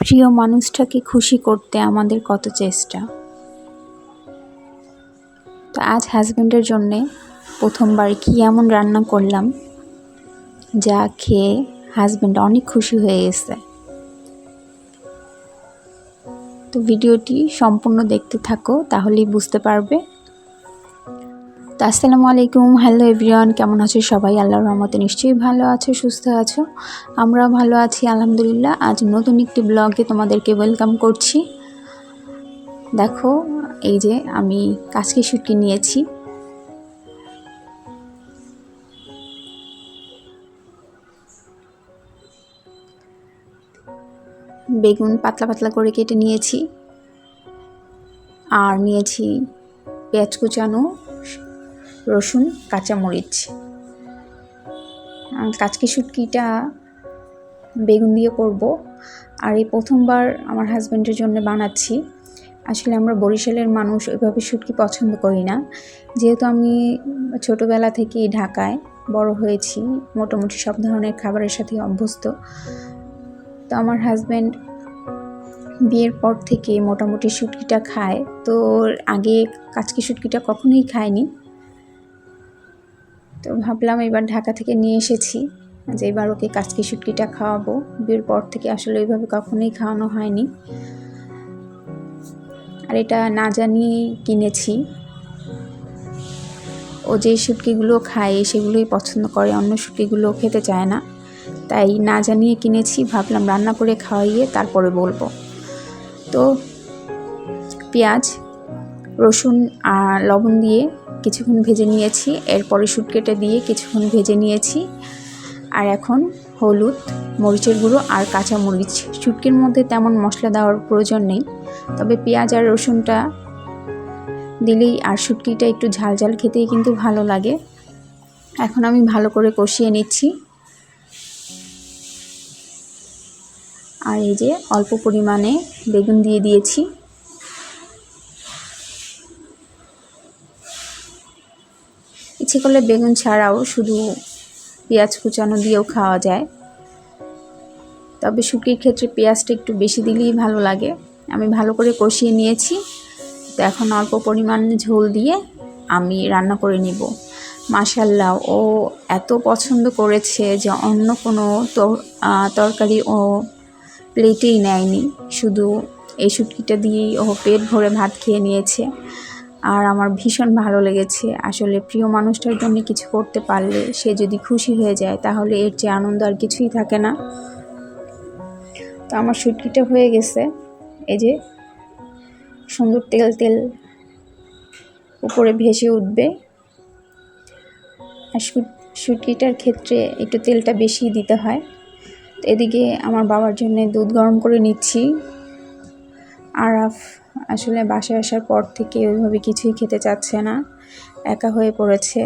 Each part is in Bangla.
প্রিয় মানুষটাকে খুশি করতে আমাদের কত চেষ্টা। তো আজ হাজব্যান্ডের জন্যে প্রথমবার কি এমন রান্না করলাম, যা খেয়ে হাজব্যান্ড অনেক খুশি হয়ে গেছে। তো ভিডিওটি সম্পূর্ণ দেখতে থাকো, তাহলেই বুঝতে পারবে তো আসসালামু আলাইকুম। হ্যালো এভরিওয়ান কেমন আছো সবাই? আল্লাহর রহমতে নিশ্চয়ই ভালো আছো, সুস্থ আছো। আমরা ভালো আছি, আলহামদুলিল্লাহ। আজ নতুন একটি ব্লগে তোমাদেরকে ওয়েলকাম করছি। দেখো, এই যে আমি কাজকে শুটকি নিয়েছি। বেগুন পাতলা পাতলা করে কেটে নিয়েছি। আর নিয়েছি পেঁয়াজ কুচানো। রসুন, কাঁচামরিচ। কাচকি শুটকিটা বেগুন দিয়ে করব। আর এই প্রথমবার আমার হাজব্যান্ডের জন্য বানাচ্ছি। আসলে আমরা বরিশালের মানুষ, ওইভাবে শুটকি পছন্দ করি না। যেহেতু আমি ছোটোবেলা থেকেই ঢাকায় বড় হয়েছি, মোটামুটি সব ধরনের খাবারের সাথে অভ্যস্ত। তো আমার হাজব্যান্ড বিয়ের পর থেকে মোটামুটি শুটকিটা খায়। তো আগে কাচকি শুটকিটা কখনোই খায়নি। তো ভাবলাম এবার ঢাকা থেকে নিয়ে এসেছি যে এবার ওকে কাচকি শুটকিটা খাওয়াবো। বিয়ের পর থেকে আসলে ওইভাবে কখনোই খাওয়ানো হয়নি। আর এটা না জানিয়ে কিনেছি। ও যে শুটকিগুলো খায় সেগুলোই পছন্দ করে, অন্য শুটকিগুলো খেতে চায় না। তাই না জানিয়ে কিনেছি, ভাবলাম রান্না করে খাওয়াইয়ে তারপরে বলব। তো পেঁয়াজ রসুন লবণ দিয়ে কিছুক্ষণ ভেজে নিয়েছি। এরপরে শুটকেটে দিয়ে কিছুক্ষণ ভেজে নিয়েছি। আর এখন হলুদ, মরিচের গুঁড়ো আর কাঁচা মরিচ। শুটকির মধ্যে তেমন মশলা দেওয়ার প্রয়োজন নেই। তবে পেঁয়াজ আর রসুনটা দিলেই আর শুটকিটা একটু ঝাল ঝাল খেতেই কিন্তু ভালো লাগে। এখন আমি ভালো করে কষিয়ে নিচ্ছি। আর এই যে অল্প পরিমাণে বেগুন দিয়ে দিয়েছি। ইচ্ছে করলে বেগুন ছাড়াও শুধু পেঁয়াজ কুচানো দিয়েও খাওয়া যায়। তবে শুকির ক্ষেত্রে পেঁয়াজটা একটু বেশি দিলেই ভালো লাগে। আমি ভালো করে কষিয়ে নিয়েছি। তো এখন অল্প পরিমাণ ঝোল দিয়ে আমি রান্না করে নিব। মাসাল্লাহ ও এত পছন্দ করেছে যে অন্য কোনো তরকারি ও প্লেটেই নেয়নি। শুধু এই শুটকিটা দিয়েই ও পেট ভরে ভাত খেয়ে নিয়েছে। আর আমার ভীষণ ভালো লেগেছে। আসলে প্রিয় মানুষটার জন্য কিছু করতে পারলে সে যদি খুশি হয়ে যায়, তাহলে এর যে আনন্দ আর কিছুই থাকে না। তো আমার শুটকিটা হয়ে গেছে। এই যে সুন্দর তেল তেল উপরে ভেসে উঠবে। আর শুটকিটার ক্ষেত্রে একটু তেলটা বেশি দিতে হয়। তো এদিকে আমার বাবার জন্য দুধ গরম করে নিচ্ছি। আরাফ আসলে বাসায় আসার পর থেকে ওইভাবে কিছুই খেতে চাচ্ছে না, একা হয়ে পড়েছে।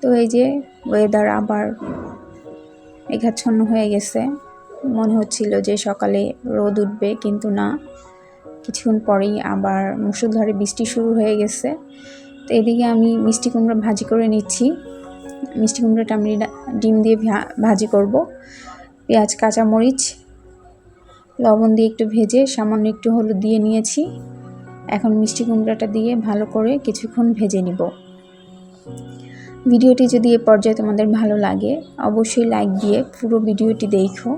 তো এই যে ওয়েদার আবার মেঘাচ্ছন্ন হয়ে গেছে। মনে হচ্ছিল যে সকালে রোদ উঠবে, কিন্তু না। কিছুক্ষণ পরেই আবার মুসুলধারে বৃষ্টি শুরু হয়ে গেছে। তো এদিকে আমি মিষ্টি কুমড়া ভাজি করে নিচ্ছি। মিষ্টি কুমড়োটা আমি ডিম দিয়ে ভাজি করব। পেঁয়াজ, কাঁচামরিচ লবণ দিয়ে একটু ভেজে সামান্য একটু হলুদ দিয়ে নিয়েছি। এখন মিষ্টি কুমড়াটা দিয়ে ভালো করে কিছুক্ষণ ভেজে নিব। ভিডিওটি যদি এ পর্যায়ে তোমাদের ভালো লাগে, অবশ্যই লাইক দিয়ে পুরো ভিডিওটি দেখো।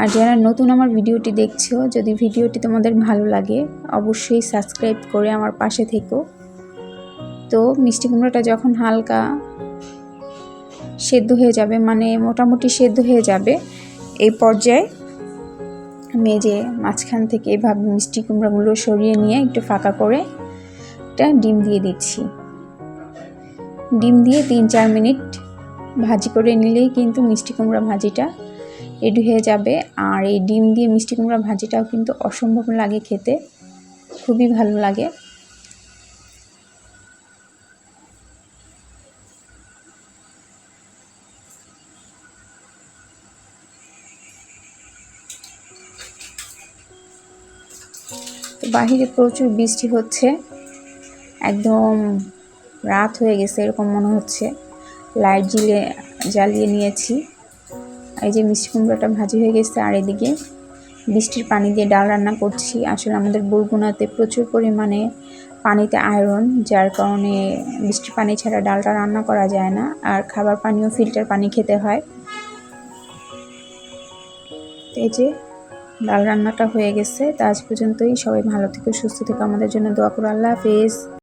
আর যারা নতুন আমার ভিডিওটি দেখছ, যদি ভিডিওটি তোমাদের ভালো লাগে, অবশ্যই সাবস্ক্রাইব করে আমার পাশে থেকো। তো মিষ্টি কুমড়োটা যখন হালকা সেদ্ধ হয়ে যাবে মানে মোটামুটি সেদ্ধ হয়ে যাবে এই পর্যায়ে যে মাঝখান থেকে এভাবে মিষ্টি কুমড়াগুলো সরিয়ে নিয়ে একটু ফাঁকা করে একটা ডিম দিয়ে দিচ্ছি। ডিম দিয়ে তিন চার মিনিট ভাজি করে নিলেই কিন্তু মিষ্টি কুমড়া ভাজিটা রেডি হয়ে যাবে। আর এই ডিম দিয়ে মিষ্টি কুমড়া ভাজিটাও কিন্তু অসম্ভব লাগে খেতে, খুবই ভালো লাগে। বাহিরে প্রচুর বৃষ্টি হচ্ছে। একদম রাত হয়ে গেছে, এরকম মনে হচ্ছে। লাইট জ্বিলে, জ্বালিয়ে নিয়েছি। এই যে মিষ্টি কুমড়োটা ভাজি হয়ে গেছে, আর এদিকে বৃষ্টির পানি দিয়ে ডাল রান্না করছি। আসলে আমাদের বরগুনাতে প্রচুর পরিমাণে পানিতে আয়রন, যার কারণে বৃষ্টির পানি ছাড়া ডালটা রান্না করা যায় না, আর খাবার পানিও ফিল্টার পানি খেতে হয়। এই যে ডাল রান্নাটা হয়ে গেছে। তা আজ পর্যন্তই সবাই ভালো থেকে, সুস্থ থেকে। আমাদের জন্য দোয়া করো। আল্লাহ হাফেজ।